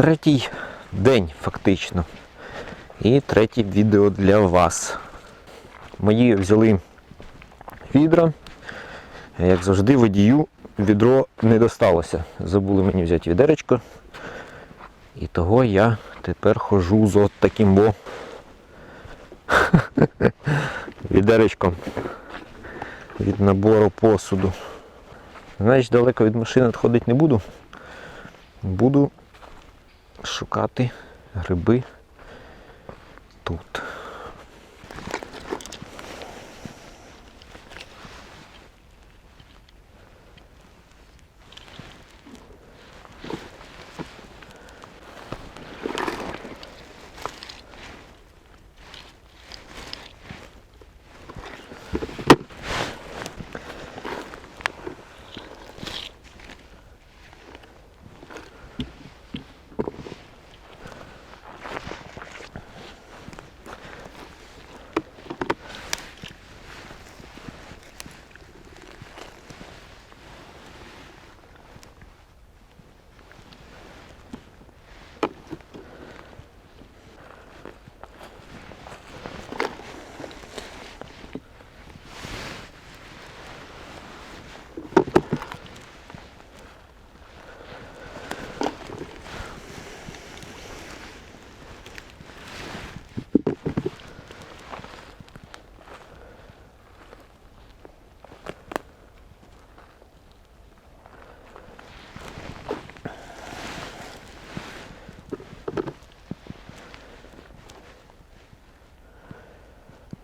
третій день фактично. І третє відео для вас. Мої взяли відра. Як завжди, водію відро не досталося. Забули мені взяти відеречко. І того я тепер хожу з от таким бо відеречком від набору посуду. Значить, далеко від машини відходити не буду. Буду шукати гриби тут.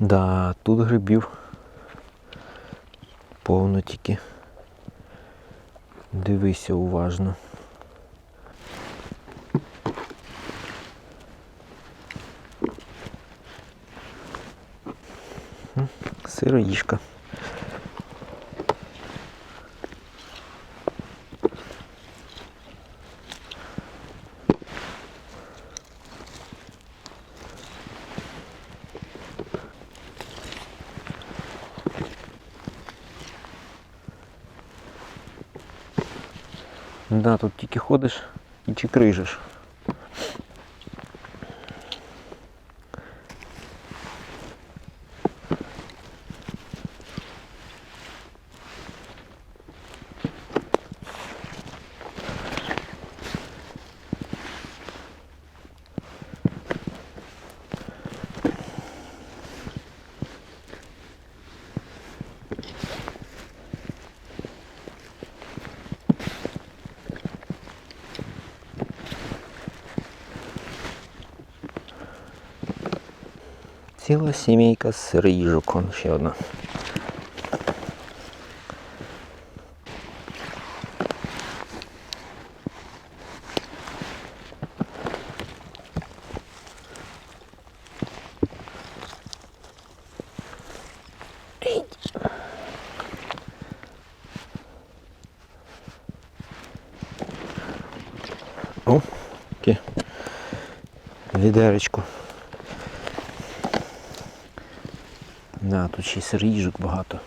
Да, тут грибів повно тільки. Дивися уважно. М, Да, тут тільки ходиш і чекрижиш. Ціла сімейка сироїжок, он ще одна. О, таке відеречко. Да, тут ще й сиріжок багато.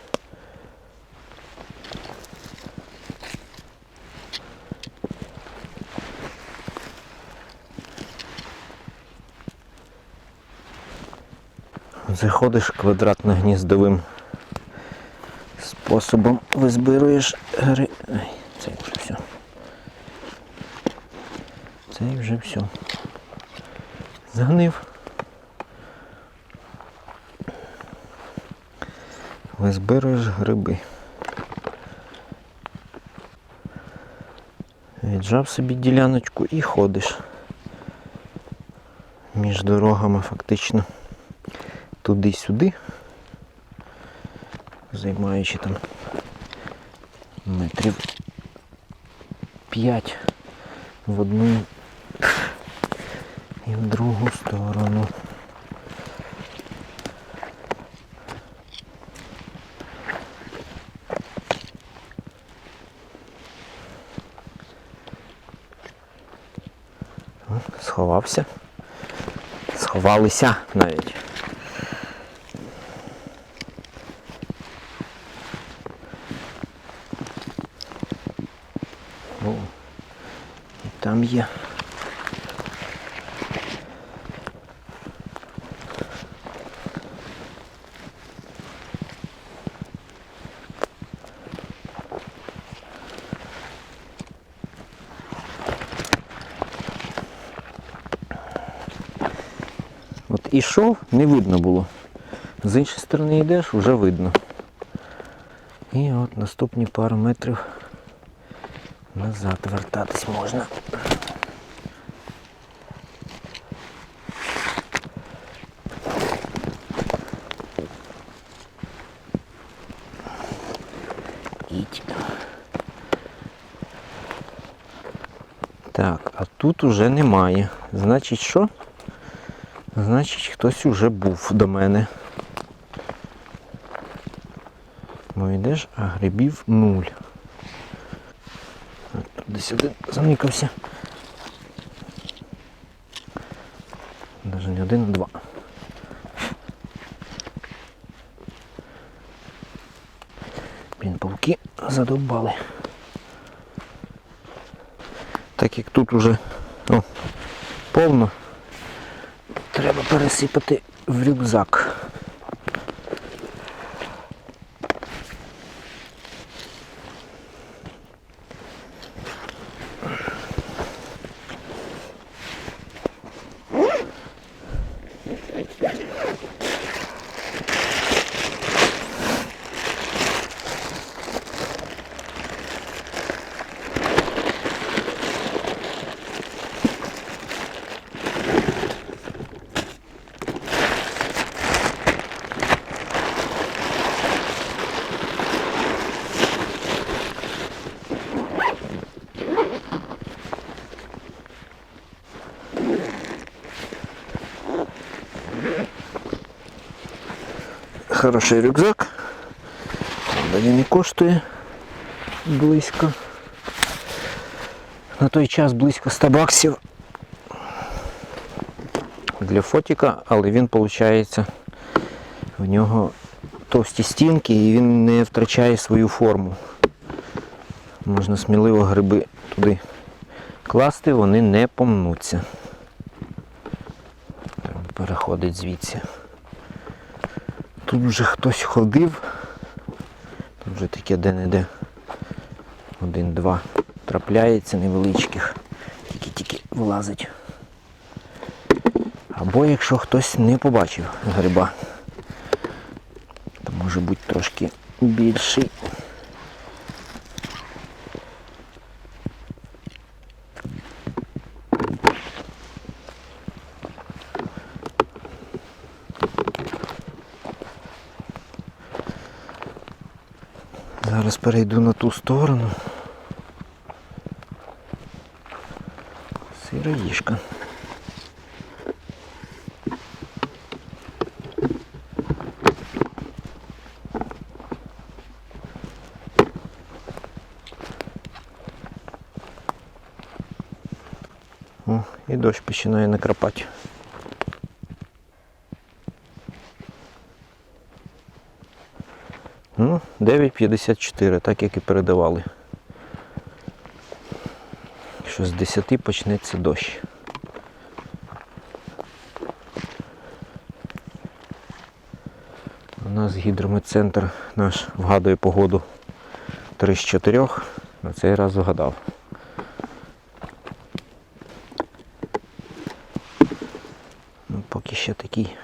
Заходиш квадратно-гніздовим способом визбируєш гри. Ай, це вже все. Це вже все. Згнив. Визбируєш гриби. Віджав собі діляночку і ходиш між дорогами фактично туди-сюди, займаючи там метрів 5 в одну і в другу сторону. Сховався. Сховалися навіть. І там є ішов, не видно було. З іншої сторони йдеш, вже видно. І от наступні пару метрів назад вертатись можна. Так, а тут уже немає. Значить що? Значить, хтось уже був до мене. Ну йдеш, а грибів нуль. Тут Десь один заникався. Навіть не один, а два. Блін, пауки задовбали. Так як тут уже о, повно, треба пересипати в рюкзак. Хороший рюкзак. Правда, він і коштує близько. На той час близько 100 баксів для фотіка, але він виходить, в нього товсті стінки і він не втрачає свою форму. Можна сміливо гриби туди класти, вони не помнуться. Треба переходить звідси. Тут вже хтось ходив. Тут вже таке де-не-де. Один-два трапляється невеличких. Тільки-тільки влазить. Або якщо хтось не побачив гриба, то може бути трошки більший. перейду на ту сторону. Сироїшка. О, і дощ починає накрапати. 9.54, так як і передавали. Що з 10 почнеться дощ. У нас гідрометцентр наш вгадує погоду 3 з 4. На цей раз вгадав. Ну, поки ще такий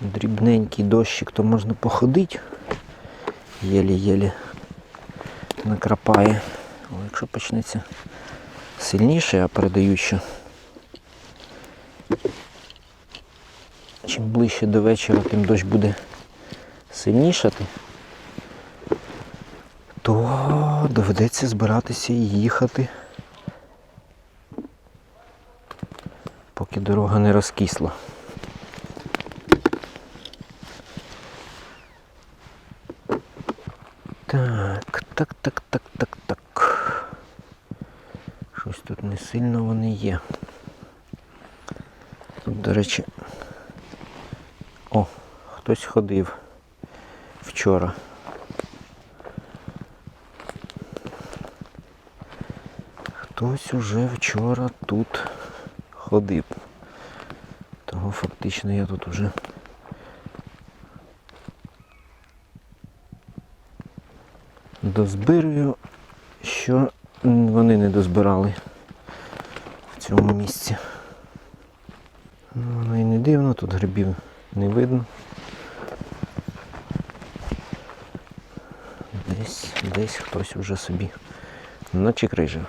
дрібненький дощик, то можна походити. Єлі-єлі накрапає. Але якщо почнеться сильніше, я передаю, що чим ближче до вечора, тим дощ буде сильнішати, то доведеться збиратися і їхати, поки дорога не розкисла. Так, так, так, так, так, так. Щось тут не сильно вони є. Тут, до речі, о, хтось ходив вчора. Хтось уже вчора тут ходив. Того фактично я тут уже дозбирую, що вони не дозбирали в цьому місці. Ну, і не дивно, тут грибів не видно. Десь, десь хтось вже собі начекрижив.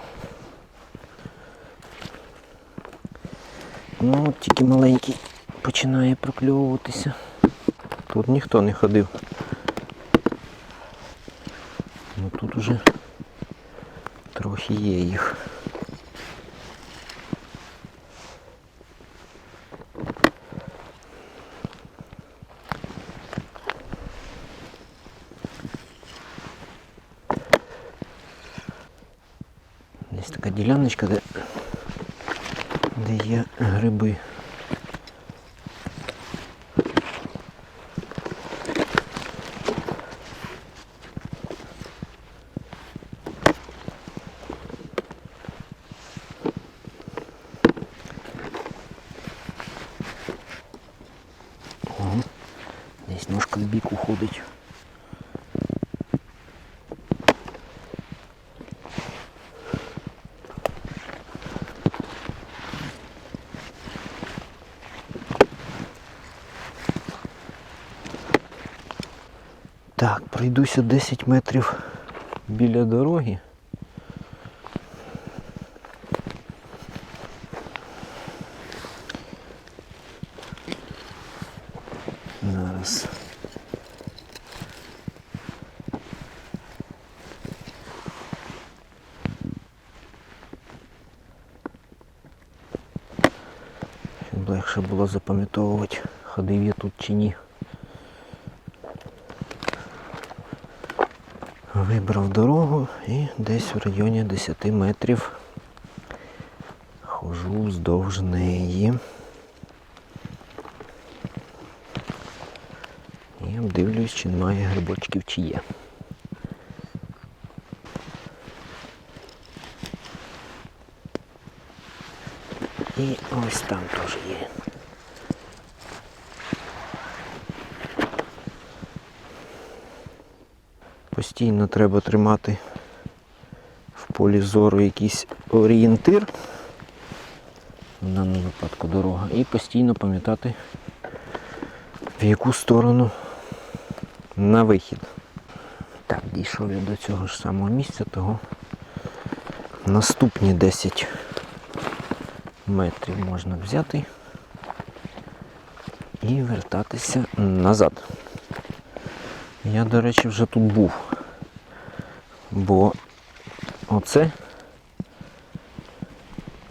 Ну, тільки маленький починає прокльовуватися. Тут ніхто не ходив. Ну тут уже трохи є їх. Десь така діляночка, де, де є гриби. Ого, десь ножка в бік уходить. Так, пройдуся 10 метрів біля дороги. Зараз. Щоб легше було запам'ятовувати, ходив я тут чи ні. Вибрав дорогу і десь в районі 10 метрів хожу вздовж неї. І дивлюсь, чи немає грибочків, чи є. І ось там теж є. Постійно треба тримати полі зору якийсь орієнтир, в даному випадку дорога, і постійно пам'ятати, в яку сторону на вихід. Так, дійшов я до цього ж самого місця, того наступні 10 метрів можна взяти і вертатися назад. Я, до речі, вже тут був. Бо оце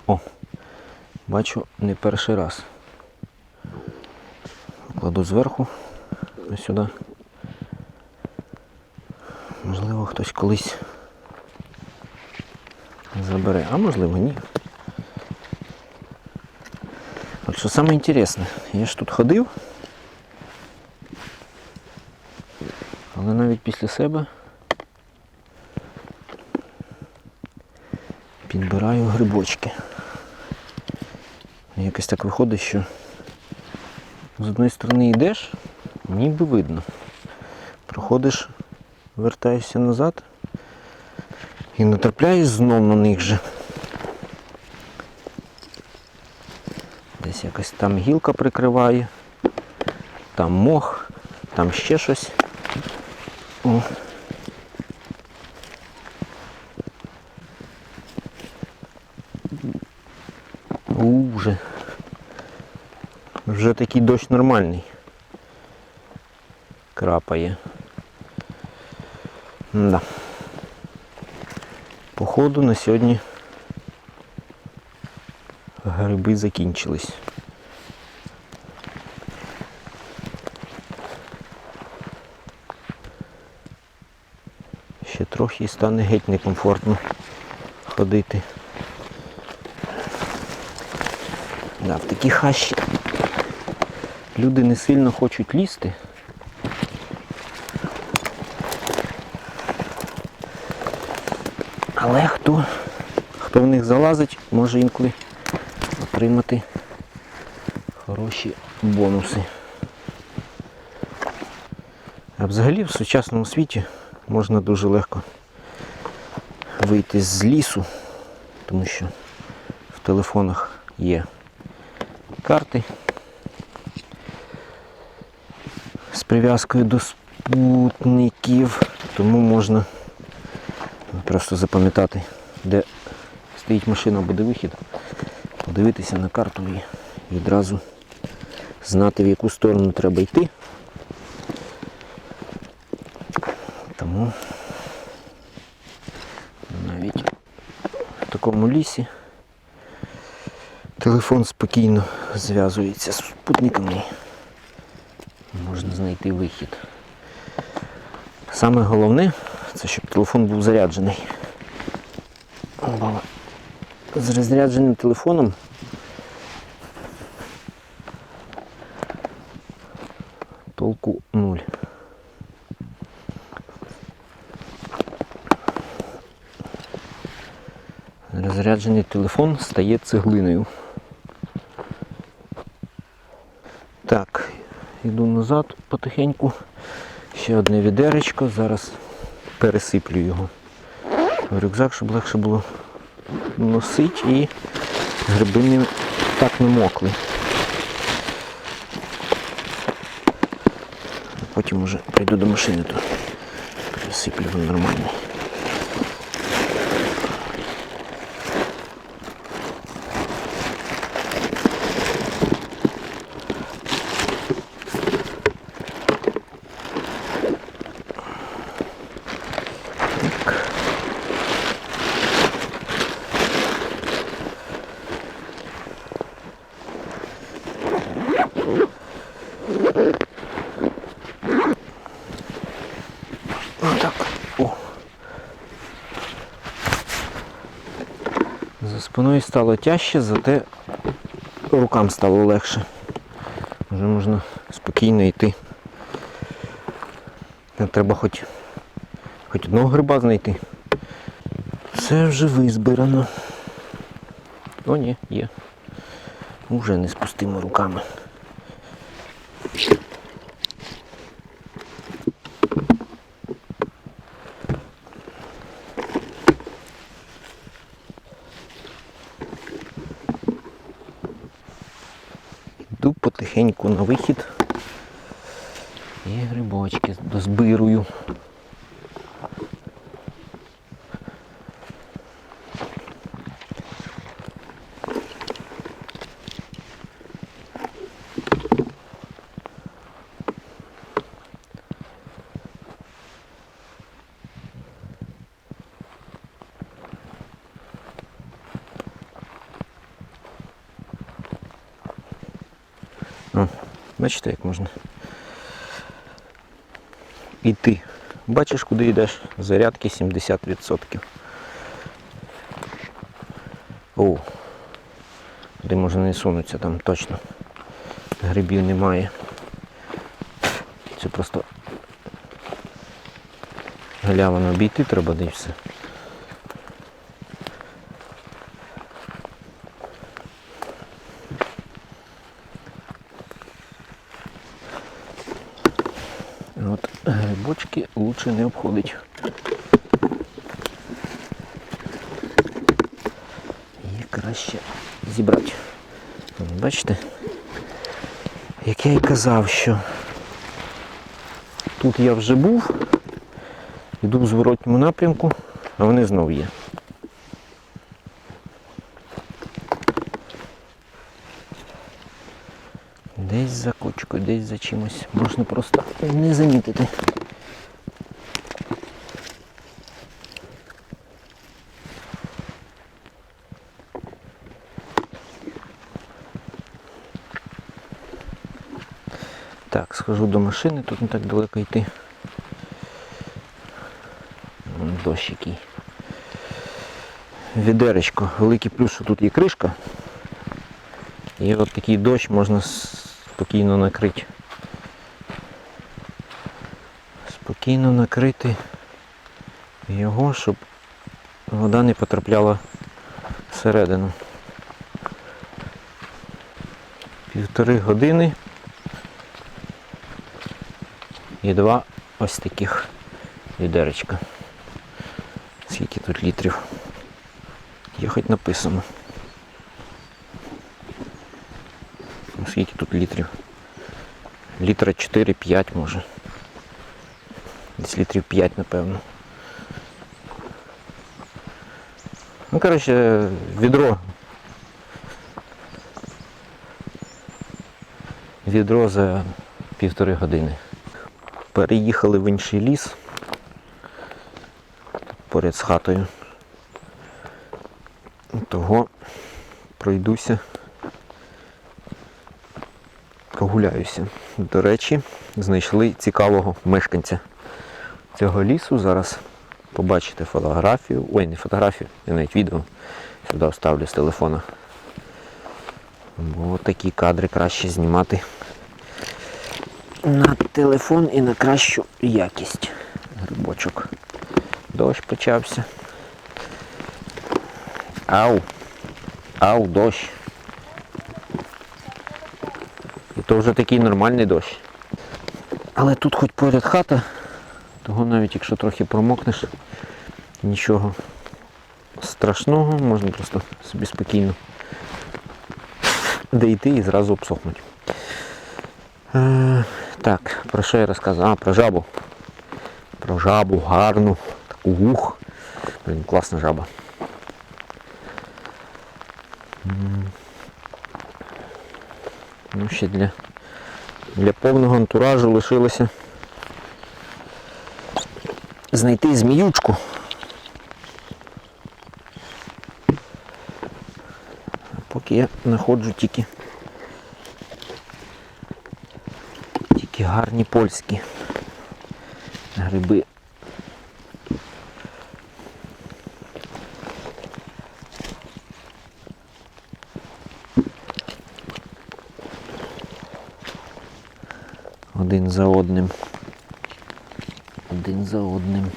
о, бачу не перший раз. Кладу зверху ось сюди. Можливо, хтось колись забере, а можливо ні. От що саме інтересне, я ж тут ходив. Але навіть після себе грибочки. Якось так виходить, що з одної сторони йдеш, ніби видно. Проходиш, вертаєшся назад і натрапляєш знов на них же. Десь якось там гілка прикриває, там мох, там ще щось. О. У, вже. Такий дощ нормальний. Крапає. Да. Походу на сьогодні гриби закінчились. Ще трохи і стане геть некомфортно ходити. Да, в такі хащі люди не сильно хочуть лізти. Але хто, хто в них залазить, може інколи отримати хороші бонуси. А взагалі в сучасному світі можна дуже легко вийти з лісу, тому що в телефонах є карти, прив'язкою до спутників, тому можна просто запам'ятати, де стоїть машина, буде вихід, подивитися на карту і відразу знати, в яку сторону треба йти. Тому навіть в такому лісі телефон спокійно зв'язується з спутниками. Можна знайти вихід. Саме головне, це щоб телефон був заряджений. З розрядженим телефоном толку нуль. Розряджений телефон стає цеглиною. Так, йду назад потихеньку. Ще одне відеречко. Зараз пересиплю його в рюкзак, щоб легше було носити і гриби не так не мокли. Потім уже прийду до машини, то пересиплю нормально. Отак. О. За спиною стало тяжче, зате рукам стало легше. Вже можна спокійно йти. Треба хоч, хоч одного гриба знайти. Це вже визбирано. О, ні, є. Уже не з пустими руками. Йду потихеньку на вихід. І грибочки дозбирую. Бачите, як можна йти. Бачиш, куди йдеш? Зарядки 70%. О, де можна не сунутися, там точно. Грибів немає. Це просто галявину обійти треба де все. От грибочки не обходить. Їх краще зібрати. Бачите? Як я і казав, що тут я вже був, йду в зворотньому напрямку, а вони знов є. Десь за кочкою, десь за чимось. Можна просто не замітити. Так, схожу до машини, тут не так далеко йти. Дощ який. Відеречко. Великий плюс, що тут є кришка. І от такий дощ можна спокійно накрити. Спокійно накрити його, щоб вода не потрапляла всередину. Півтори години і два ось таких відеречка. Скільки тут літрів? Є хоч написано. Ну, Скільки тут літрів? літра 4-5 може. Десь літрів 5, напевно. Ну, коротше, відро. Відро за півтори години. Переїхали в інший ліс поряд з хатою. Того пройдуся, прогуляюся. До речі, знайшли цікавого мешканця цього лісу. Зараз побачите фотографію. Ой, не фотографію, я навіть відео сюди вставлю з телефона. Бо такі кадри краще знімати на телефон і на кращу якість. Грибочок. Дощ почався. Ау. Ау, дощ. І то вже такий нормальний дощ. Але тут хоч поряд хата, того навіть якщо трохи промокнеш, нічого страшного, можна просто собі спокійно дійти і зразу обсохнути. Так, про що я розказав? А, про жабу. Про жабу гарну, таку ух. Блін, класна жаба. Ну, ще для, для повного антуражу лишилося знайти зміючку. Поки я знаходжу тільки тільки гарні польські гриби. Один за одним. Один за одним.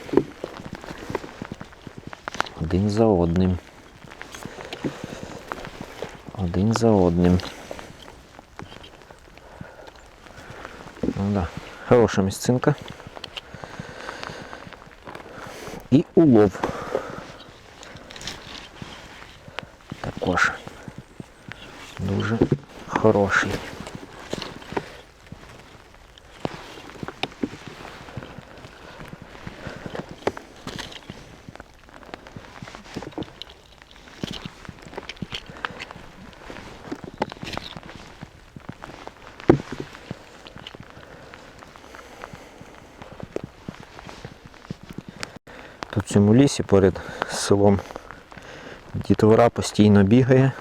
Один за одним. Один за одним. Хороша місцинка. І улов. Також дуже хороший. Лісі поряд селом дітвора постійно бігає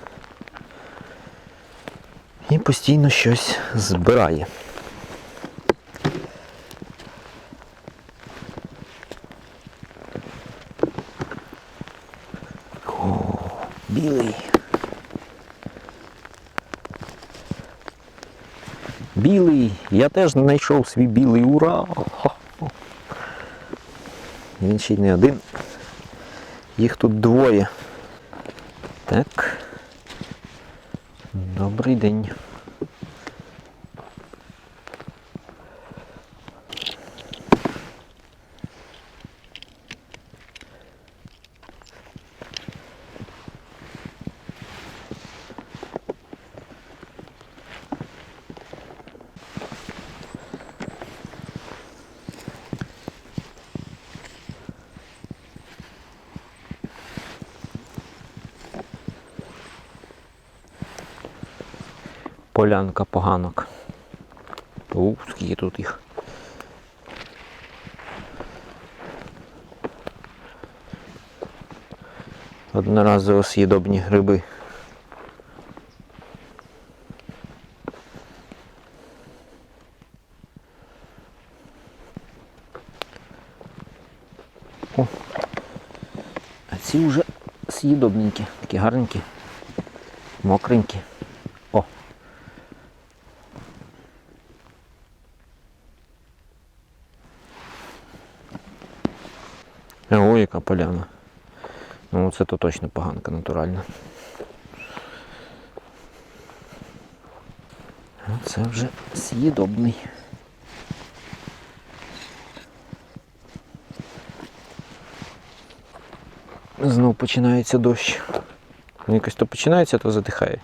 і постійно щось збирає. О, білий. Білий. Я теж знайшов свій білий ура. Він ще й не один. Їх тут двоє. Так. Добрий день. Полянка поганок. Ух, скільки тут їх. Одноразово съїдобні гриби. О, а ці вже съїдобненькі, такі гарненькі, мокренькі. О. Ой, яка поляна. Ну це то точно поганка натуральна. Це вже з'їдобний. Знов починається дощ. Ну, Якось то починається, то затихає.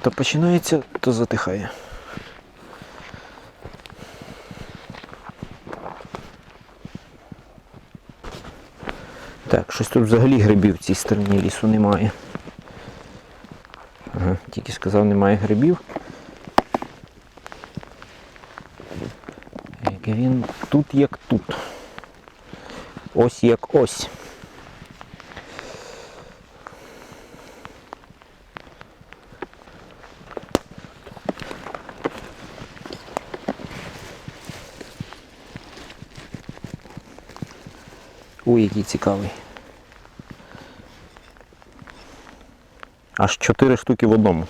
То починається, то затихає. Так, щось тут взагалі грибів в цій стороні лісу немає. Ага, тільки сказав, немає грибів. Як він тут як тут. Ось як ось. Ой, який цікавий. Аж чотири штуки в одному.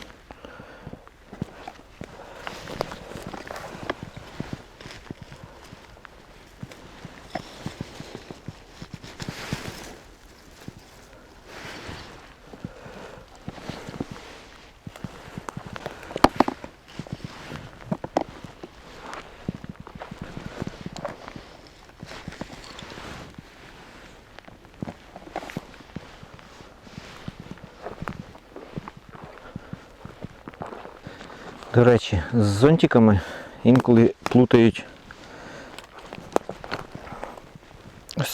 До речі, з зонтиками інколи плутають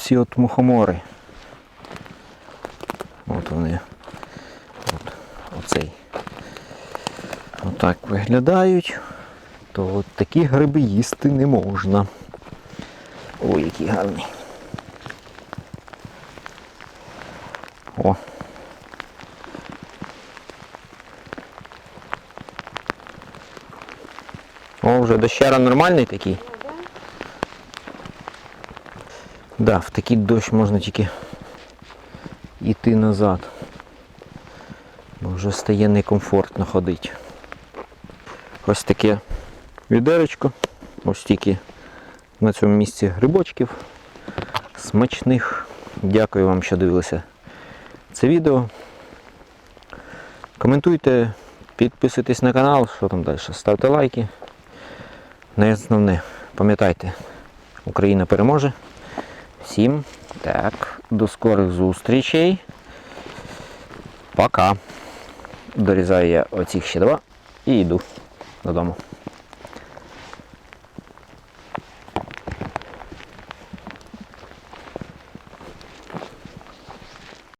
ці от мухомори. От вони. От, оцей. Отак виглядають. То от такі гриби їсти не можна. Ой, який гарний. О, вже дощара нормальний такий. Да, в такий дощ можна тільки йти назад. Бо вже стає некомфортно ходити. Ось таке відеречко. Ось тільки на цьому місці грибочків смачних. Дякую вам, що дивилися це відео. Коментуйте, підписуйтесь на канал, що там далі. Ставте лайки. Найосновне, пам'ятайте, Україна переможе. Всім так, до скорих зустрічей. Пока. Дорізаю я оцих ще два і йду додому.